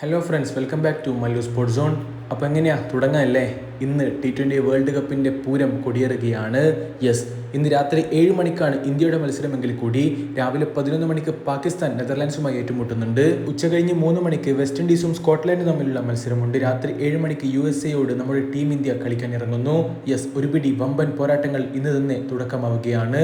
Hello friends, welcome back to Malu Sports Zone. അപ്പോൾ എങ്ങനെയാ? തുടങ്ങാമല്ലേ ഇന്ന് ടി ട്വന്റി വേൾഡ് കപ്പിന്റെ പൂരം കൊടിയേറുകയാണ് യെസ് ഇന്ന് രാത്രി ഏഴ് മണിക്കാണ് ഇന്ത്യയുടെ മത്സരമെങ്കിൽ കൂടി. രാവിലെ പതിനൊന്ന് മണിക്ക് പാകിസ്ഥാൻ നെതർലാൻഡ്സുമായി ഏറ്റുമുട്ടുന്നുണ്ട്. ഉച്ച കഴിഞ്ഞ് മൂന്ന് മണിക്ക് വെസ്റ്റ് ഇൻഡീസും സ്കോട്ട്ലാൻഡും തമ്മിലുള്ള മത്സരമുണ്ട്. രാത്രി ഏഴ് മണിക്ക് യു എസ് എയോട് നമ്മുടെ ടീം ഇന്ത്യ കളിക്കാൻ ഇറങ്ങുന്നു. യെസ് ഒരു പിടി വമ്പൻ പോരാട്ടങ്ങൾ ഇന്ന് തന്നെ തുടക്കമാവുകയാണ്.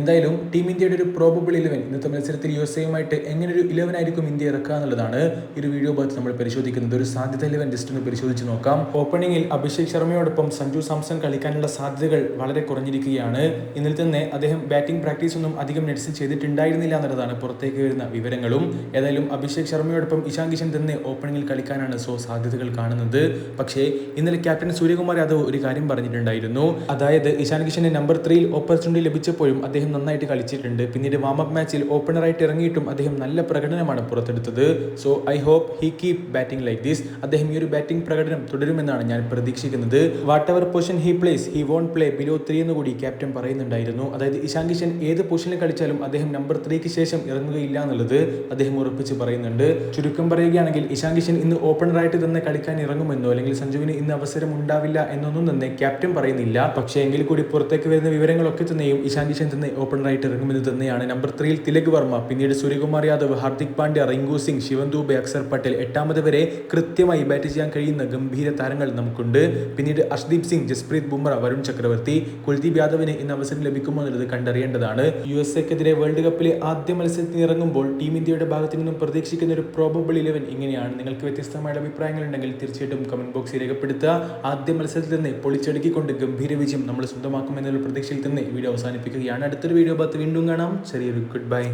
എന്തായാലും ടീം ഇന്ത്യയുടെ ഒരു പ്രോബബിൾ ഇലവൻ ഇന്നത്തെ മത്സരത്തിൽ യു എസ് എയുമായിട്ട് എങ്ങനെ ഒരു ഇലവൻ ആയിരിക്കും ഇന്ത്യ ഇറക്കുക എന്നുള്ളതാണ്. ഒരു വീഡിയോ ഭാഗത്ത് നമ്മൾ പരിശോധിക്കുന്നത്. ഒരു സാധ്യത ഇലവൻ ജസ്റ്റ് ഒന്ന് പരിശോധിച്ച് നോക്കാം. ഓപ്പണിംഗിൽ അഭിഷേക് ശർമ്മയോടൊപ്പം സഞ്ജു സാംസൺ കളിക്കാനുള്ള സാധ്യതകൾ വളരെ കുറഞ്ഞിരിക്കുകയാണ്. ഇന്നലെ തന്നെ അദ്ദേഹം ബാറ്റിംഗ് പ്രാക്ടീസ് ഒന്നും അധികം നെറ്റ്സിൽ ചെയ്തിട്ടുണ്ടായിരുന്നില്ല എന്നുള്ളതാണ് പുറത്തേക്ക് വരുന്ന വിവരങ്ങളും. ഏതായാലും അഭിഷേക് ശർമ്മയോടൊപ്പം ഇഷാൻ കിഷൻ തന്നെ ഓപ്പണിംഗിൽ കളിക്കാനാണ് സോ സാധ്യതകൾ കാണുന്നത്. പക്ഷേ ഇന്നലെ ക്യാപ്റ്റൻ സൂര്യകുമാർ യാദവ് ഒരു കാര്യം പറഞ്ഞിട്ടുണ്ടായിരുന്നു. അതായത് ഇഷാൻ കിഷന് നമ്പർ ത്രീയിൽ ഓപ്പർച്യൂണിറ്റി ലഭിച്ചപ്പോഴും അദ്ദേഹം നന്നായിട്ട് കളിച്ചിട്ടുണ്ട്. പിന്നീട് വാമപ്പ് മാച്ചിൽ ഓപ്പണറായിട്ട് ഇറങ്ങിയിട്ടും അദ്ദേഹം നല്ല പ്രകടനമാണ് പുറത്തെടുത്തത്. So I hope he keep batting like this അദ്ദേഹം ഈ ഒരു ബാറ്റിംഗ് പ്രകടനം തുടരുമെന്നാണ് ഞാൻ പ്രതീക്ഷിക്കുന്നത്. Whatever position he plays he won't play below three എന്ന് കൂടി ക്യാപ്റ്റൻ പറയുന്നുണ്ടായിരുന്നു. അതായത് ഇഷാൻ കിഷൻ ഏത് പൊസിഷനിൽ കളിച്ചാലും അദ്ദേഹം നമ്പർ ത്രീക്ക് ശേഷം ഇറങ്ങുകയില്ല എന്നുള്ളത് അദ്ദേഹം ഉറപ്പിച്ച് പറയുന്നുണ്ട്. ചുരുക്കം പറയുകയാണെങ്കിൽ ഇഷാൻ കിഷൻ ഇന്ന് ഓപ്പണറായിട്ട് തന്നെ കളിക്കാൻ ഇറങ്ങുമെന്നോ അല്ലെങ്കിൽ സഞ്ജുവിന് ഇന്ന് അവസരം ഉണ്ടാവില്ല എന്നൊന്നും തന്നെ ക്യാപ്റ്റൻ പറയുന്നില്ല. പക്ഷേ എങ്കിൽ കൂടി പുറത്തേക്ക് വരുന്ന വിവരങ്ങളൊക്കെ തന്നെയും ഇഷാൻ കിഷൻ തന്നെ ഓപ്പണറായിട്ട് ഇറങ്ങുമെന്ന് തന്നെയാണ് നമ്പർ ത്രീയിൽ തിലക് വർമ്മ പിന്നീട് സൂര്യകുമാർ യാദവ് ഹാർദിക് പാണ്ഡ്യ റിങ്കു സിംഗ് ശിവൻ ദൂബെ അക്സർ പട്ടേൽ എട്ടാമത് വരെ കൃത്യമായി ബാറ്റ് ചെയ്യാൻ കഴിയുന്ന ഗംഭീര താരങ്ങൾ നമുക്കുണ്ട്. പിന്നീട് അഷ്ദീപ് സിംഗ് ജസ്പ്രീത് ബുംറ വരുൺ ചക്രവർത്തി കുൽദീപ് യാദവിന് ഇന്ന് അവസരം ലഭിക്കുമോ എന്നുള്ളത് കണ്ടറിയേണ്ടതാണ്. യു എസ് എക്കെതിരെ വേൾഡ് കപ്പിലെ ആദ്യ മത്സരത്തിന് ഇറങ്ങുമ്പോൾ ടീം ഇന്ത്യയുടെ ഭാഗത്തു നിന്നും പ്രതീക്ഷിക്കുന്ന ഒരു പ്രോബബിൾ ഇലവൻ ഇങ്ങനെയാണ്. നിങ്ങൾക്ക് വ്യത്യസ്തമായ അഭിപ്രായങ്ങൾ ഉണ്ടെങ്കിൽ തീർച്ചയായിട്ടും കമന്റ് ബോക്സിൽ രേഖപ്പെടുത്തുക. ആദ്യ മത്സരത്തിൽ തന്നെ പൊളിച്ചടുക്കിക്കൊണ്ട് ഗംഭീര വിജയം നമ്മൾ സ്വന്തമാക്കുമെന്നുള്ള പ്രതീക്ഷയിൽ തന്നെ വീഡിയോ അവസാനിപ്പിക്കുകയാണ്. അടുത്തൊരു വീഡിയോ ഭാഗത്ത് വീണ്ടും കാണാം. ചെറിയൊരു ഗുഡ് ബൈ